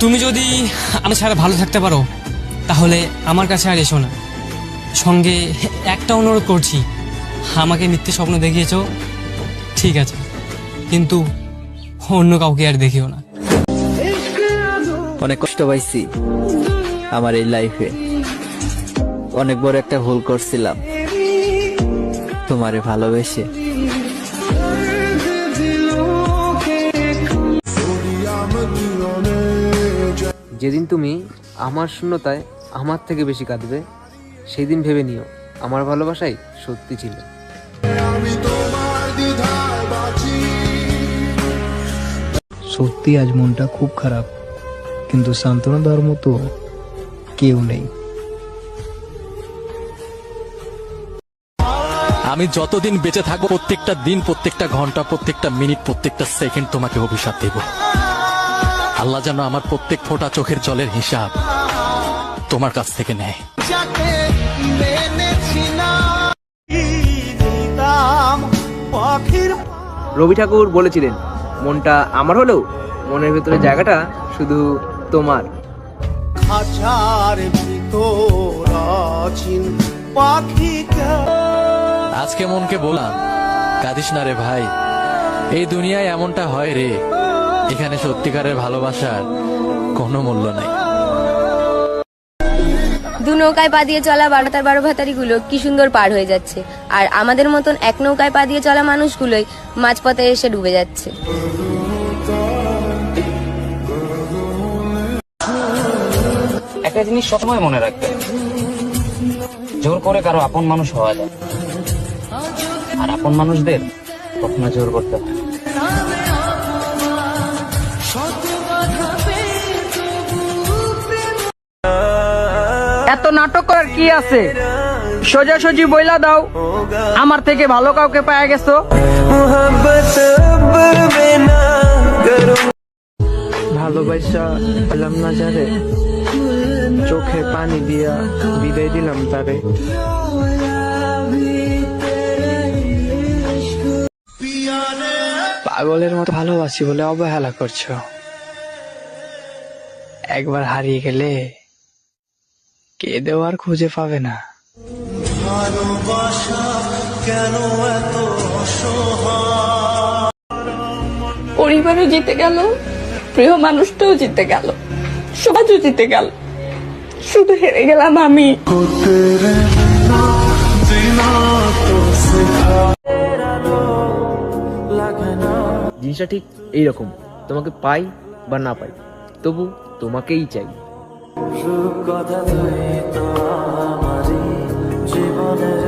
তুমি যদি আমার ছাড়া ভালো থাকতে পারো, তাহলে আমার কাছে আর এসো না। সঙ্গে একটা অনুরোধ করছি, আমাকে মিথ্যে স্বপ্ন দেখিয়েছ, ঠিক আছে, কিন্তু অন্য কাউকে আর দেখিও না। অনেক কষ্ট পাইছি আমার এই লাইফে অনেক বড় একটা ভুল করছিলাম। তোমারে ভালোবেসে। যেদিন তুমি আমার শূন্যতায় আমার থেকে বেশি কাঁদবে সেই দিন ভেবে নিও আমার ভালোবাসাই সত্যি ছিল। সত্যি আজ মনটা খুব খারাপ কিন্তু সান্ত্বনা দেওয়ার মতো কেউ নেই। আমি যতদিন বেঁচে থাকব প্রত্যেকটা দিন প্রত্যেকটা ঘণ্টা প্রত্যেকটা মিনিট প্রত্যেকটা সেকেন্ড তোমাকে অভিশাপ দেব। আল্লাহ যেন আমার প্রত্যেক ফোঁটা চোখের জলের হিসাব তোমার কাছ থেকে নেয়। রবি ঠাকুর বলেছিলেন মনটা আমার হলেও মনের ভেতরে জায়গাটা শুধু তোমার। খাঁচার ভিতর আছিন আজকে মনকে বললাম কাঁদিস না রে ভাই এই দুনিয়ায় এমনটা হয় রে। এখানে সত্যিকারের ভালোবাসার কোনো মূল্য নাই। দু নৌকায় পা দিয়ে চলা বারোটার বারো ভাতারিগুলো কি সুন্দর পার হয়ে যাচ্ছে। আর আমাদের মতন এক নৌকায় পা দিয়ে চলা মানুষগুলোই মাঝপথে এসে ডুবে যাচ্ছে। একটা জিনিস সবসময় মনে রাখবেন। জোর করে কারও আপন মানুষ হওয়া যায়। আর আপন মানুষদের কখনো জোর করতে হয় নাটক করার কি আছে? সোজাসুজি বইলা দাও। আমার থেকে ভালো কাউকে পাওয়া গেছো? ভালোবাসা পেলাম না যারে। চোখে পানি দিয়া বিদায় দিলাম তারে। পাগলের মতো ভালোবাসি বলে অবহেলা করছ। একবার হারিয়ে গেলে কে দেওয়ার খুঁজে পাবে না। পরিবারও জিতে গেল প্রিয় মানুষটাও জিতে গেল সমাজও জিতে গেল। শুধু হেরে গেলাম আমি। জিনিসটা ঠিক এইরকম তোমাকে পাই বা না পাই তবু তোমাকেই চাই। কথা তুই তো আমারই জীবনের